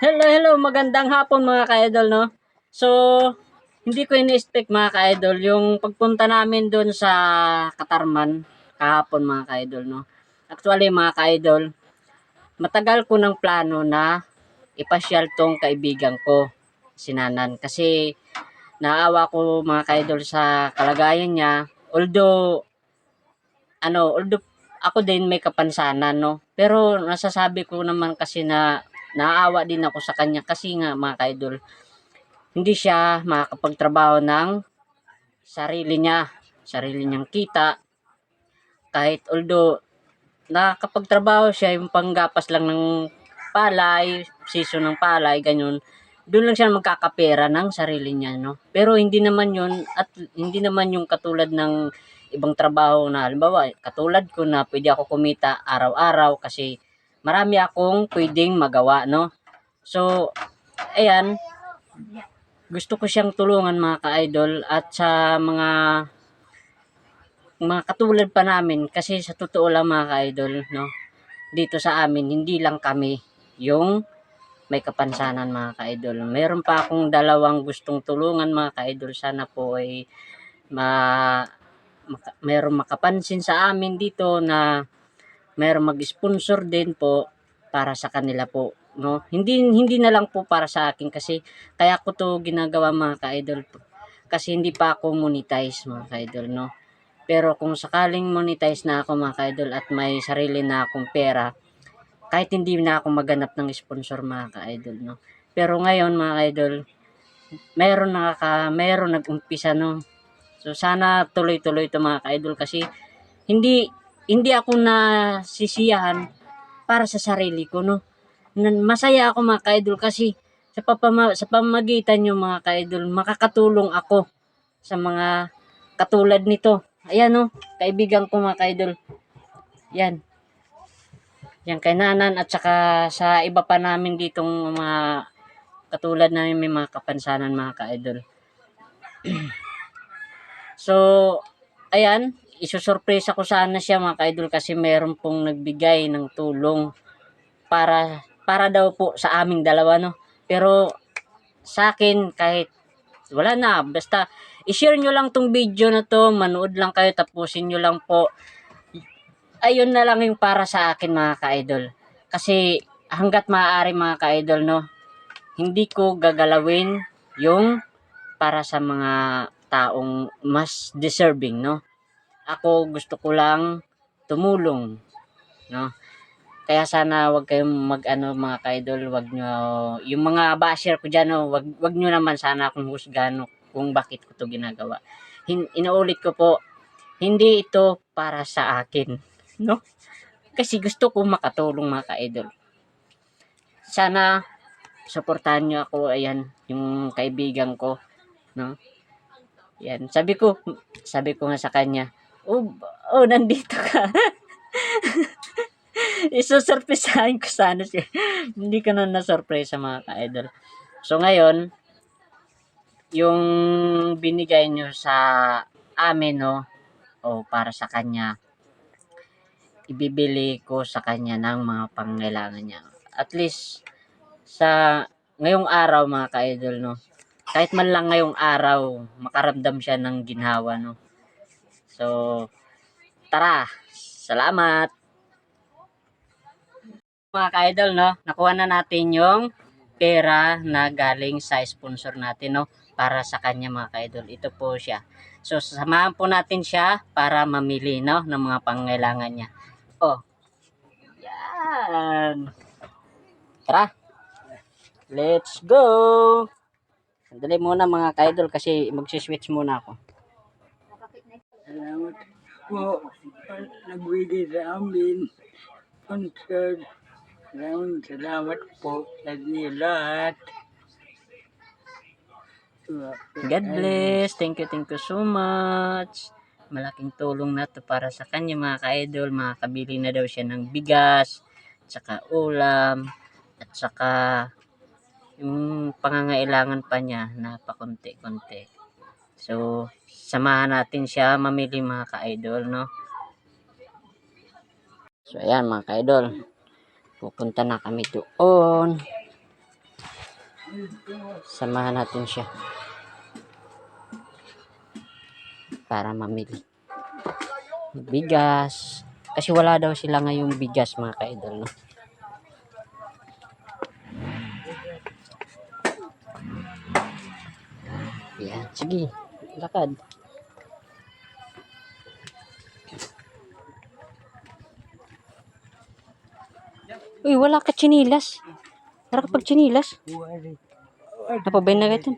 Hello, hello, magandang hapon mga ka-idol, no? So, hindi ko ini-expect mga ka-idol, yung pagpunta namin doon sa Katarman kahapon mga ka-idol, no? Actually mga ka-idol, matagal ko ng plano na ipasyal tong kaibigan ko, si Nanan. Kasi naawa ko mga ka-idol sa kalagayan niya. Although, ano, although ako din may kapansanan, no? Pero nasasabi ko naman kasi na naawa din ako sa kanya kasi nga mga ka-idol, hindi siya makakapagtrabaho ng sarili niya, sarili niyang kita. Kahit although nakakapagtrabaho siya yung panggapas lang ng palay, season ng palay, ganyan. Doon lang siya magkakapera ng sarili niya, no? Pero hindi naman yun, at hindi naman yung katulad ng ibang trabaho na, halimbawa, katulad ko na pwede ako kumita araw-araw kasi marami akong pwedeng magawa, no? So, ayan, gusto ko siyang tulungan mga ka-idol at sa mga mga katulad pa namin kasi sa totoo lang mga ka-idol, no? Dito sa amin, hindi lang kami yung may kapansanan mga ka-idol. Meron pa akong dalawang gustong tulungan mga ka-idol. Sana po ay ma, maka, meron makapansin sa amin dito na meron mag-sponsor din po para sa kanila po no? Hindi hindi na lang po para sa akin kasi kaya ko to ginagawa mga ka-idol kasi hindi pa ako monetize mga ka-idol no? Pero kung sakaling monetize na ako mga ka-idol at may sarili na akong pera kahit hindi na ako maganap ng sponsor mga ka-idol no? Pero ngayon mga ka-idol meron nakaka meron nag-umpisa no? So sana tuloy-tuloy to mga ka-idol kasi hindi hindi ako na sisiyahan para sa sarili ko no? Masaya ako mga ka-idol kasi sa, papama, sa pamagitan nyo mga ka-idol makakatulong ako sa mga katulad nito. Ayan no? Kaibigan ko mga ka-idol. Yan. Yan kay nanan at saka sa iba pa namin ditong mga katulad namin may mga kapansanan mga ka-idol. So ayan isusurpresa ko sana siya mga ka-idol kasi meron pong nagbigay ng tulong para para daw po sa aming dalawa no? Pero sa akin kahit wala na basta i-share nyo lang tong video na to manood lang kayo tapusin nyo lang po. Ayun na lang yung para sa akin mga ka-idol. Kasi hanggat maaari mga ka-idol no? Hindi ko gagalawin yung para sa mga taong mas deserving no ako gusto ko lang tumulong no? Kaya sana wag kayong mag ano mga ka-idol wag nyo yung mga basher ko diyan no wag wag nyo naman sana akong husgahan kung bakit ko to ginagawa. Hin, inuulit ko po hindi ito para sa akin no? Kasi gusto ko makatulong mga ka-idol. Sana suportahan nyo ako ayan yung kaibigan ko no? Yan sabi ko sabi ko nga sa kanya oh, oh nandito ka isusurpresahin ko sana siya. Hindi ka na nasurpresa mga ka-idol. So ngayon, yung binigay nyo sa amin, no, o para sa kanya, ibibili ko sa kanya ng mga pangailangan niya. At least, sa ngayong araw mga ka-idol, no, kahit man lang ngayong araw, makaramdam siya ng ginhawa, no. So, tara, salamat! mga ka-idol, no? Nakuha na natin yung pera na galing sa sponsor natin, no? Para sa kanya, mga ka-idol. Ito po siya. So, samahan po natin siya para mamili, no? Ng mga pangailangan niya. Oh. Yan. Tara. Let's go. Sandali muna mga ka-idol kasi magsiswitch muna ako. Po nagbigay sa amin. Concert. Maraming salamat po sa inyo lahat. God bless. Thank you, thank you so much. Malaking tulong na to para sa kanya mga ka-idol. Makakabili na daw siya ng bigas, tsaka ulam, at saka yung pangangailangan pa niya na pakunti-kunti. So, samahan natin siya mamili mga ka-idol, no? So, ayan mga ka-idol. Pupunta na kami doon. Samahan natin siya. Para mamili. Bigas. Kasi wala daw sila ngayong bigas mga ka-idol. No? Yan. Sige. Lakad. Uy, wala ka chinilas. Tara kapag chinilas. Napabay na ito.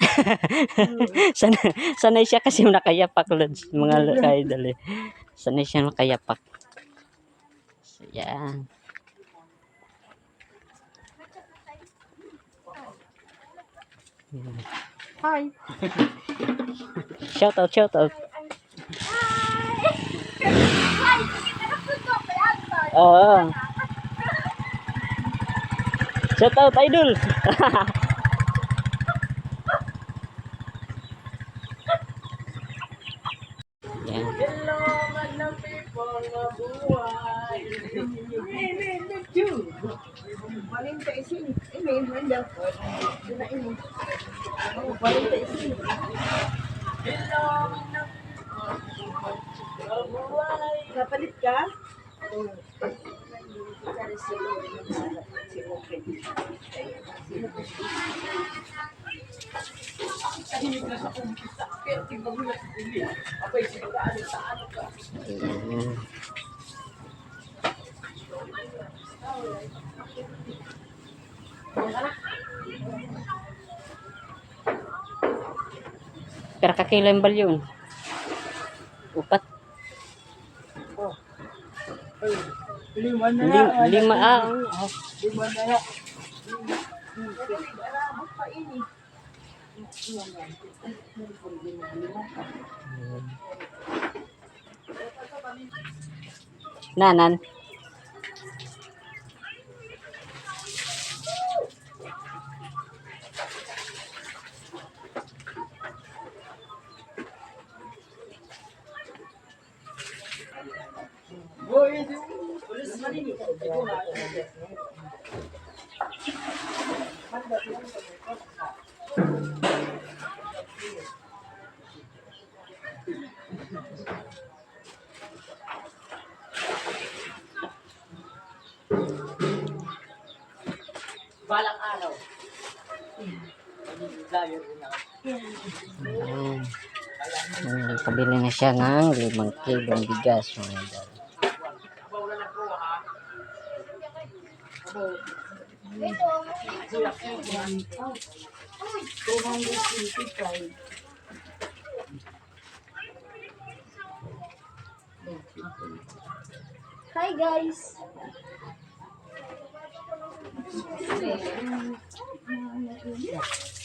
Sana, sanay siya kasi nakayapak lods, mga ka-idol eh. Sanay siya nakayapak. So, yan. Hi. Shout out, shout out. Oo. Shout out, idol. Oh, palinta isin. Kapalit ka? Yan. Pero kakailan ba yun? Upat. Lima na Lim, lang. lima ah. Lima na lang. Nanan. Ayan. Ayan, Nagpabili na siya ng limang kilong bigas. Mga idol. Hi guys.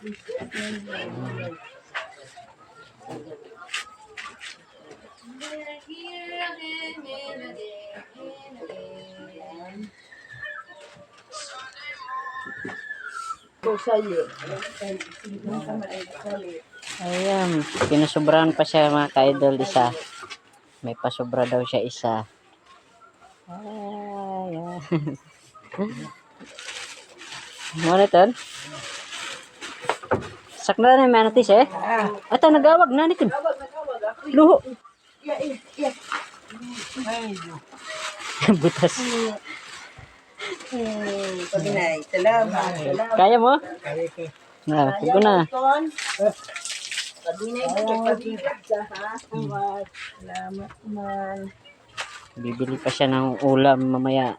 Ayan, pinusobrahan pa siya mga ka-idol isa. May pasobra daw siya isa. Ayan. Ano Sakna na yung manatis eh. Ito, nagawag na nito. Luho. Butas. Paginay. Salamat. Salamat. Kaya mo? Kaya ko. Na, huwag ko na. Paginay. Salamat man. Bibili pa siya ng ulam mamaya.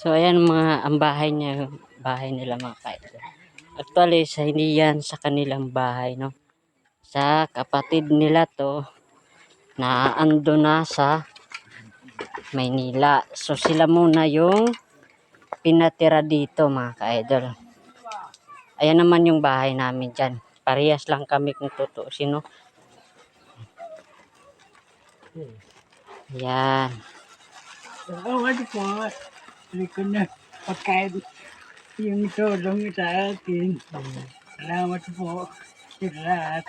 So ayan mga ang bahay niya, bahay nila mga kaidol. Actually sa hindi yan sa kanilang bahay no. Sa kapatid nila to na ando na sa Maynila. So sila muna yung pinatira dito mga kaidol. Ayan naman yung bahay namin dyan. Parehas lang kami kung totoo sino. Yan. Oo, ano po. Hindi ko na pagkain yung tulong sa atin. Salamat po sa lahat.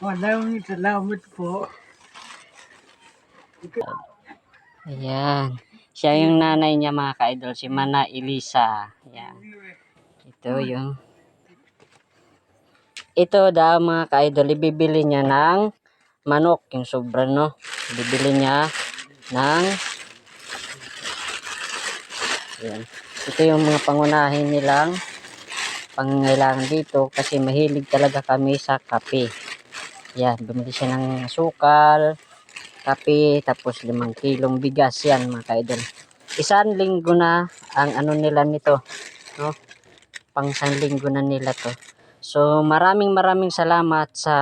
Maraming salamat po. Ayan. Siya yung nanay niya mga ka-idol, si Mana Elisa. Ayan. Ito yung ito daw mga ka-idol, ibibili niya ng manok, yung sobra no. Ibibili niya ng Ayan. Ito yung mga pangunahin nilang pangangailangan dito kasi mahilig talaga kami sa kape. Yan, bumili siya ng sukal, kape, tapos limang kilong bigas yan mga kaidol. Isang linggo na ang ano nila nito, no? Pang isang linggo na nila to. So maraming maraming salamat sa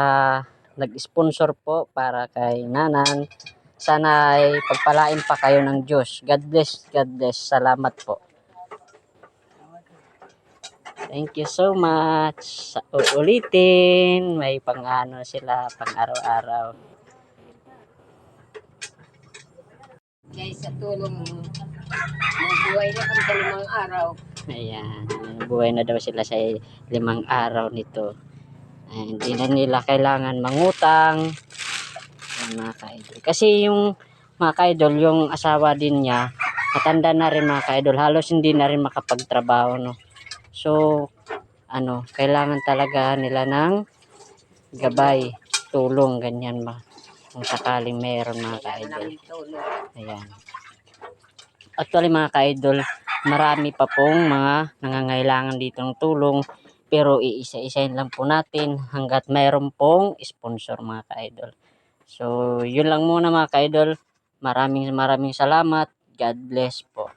nag-sponsor po para kay Nanan. Sana ay pagpalain pa kayo ng Diyos. God bless, God bless. Salamat po. Thank you so much. Sa uulitin, may pang-ano sila, pang araw-araw. Guys, sa tulong mo, buhay na kami sa limang araw. Ayan, buhay na daw sila sa limang araw nito. Ayan, Hindi na nila kailangan mangutang. Mga ka-idol. Kasi yung mga ka-idol, yung asawa din niya, matanda na rin mga ka-idol. Halos hindi na rin makapagtrabaho, no. So, ano, kailangan talaga nila ng gabay, tulong, ganyan ba. Kung sakaling meron mga ka-idol. Ayan. Actually mga ka-idol, marami pa pong mga nangangailangan dito ng tulong. Pero iisa-isahin lang po natin hanggat mayroon pong sponsor mga ka-idol. So, yun lang muna mga ka-idol. Maraming maraming salamat. God bless po.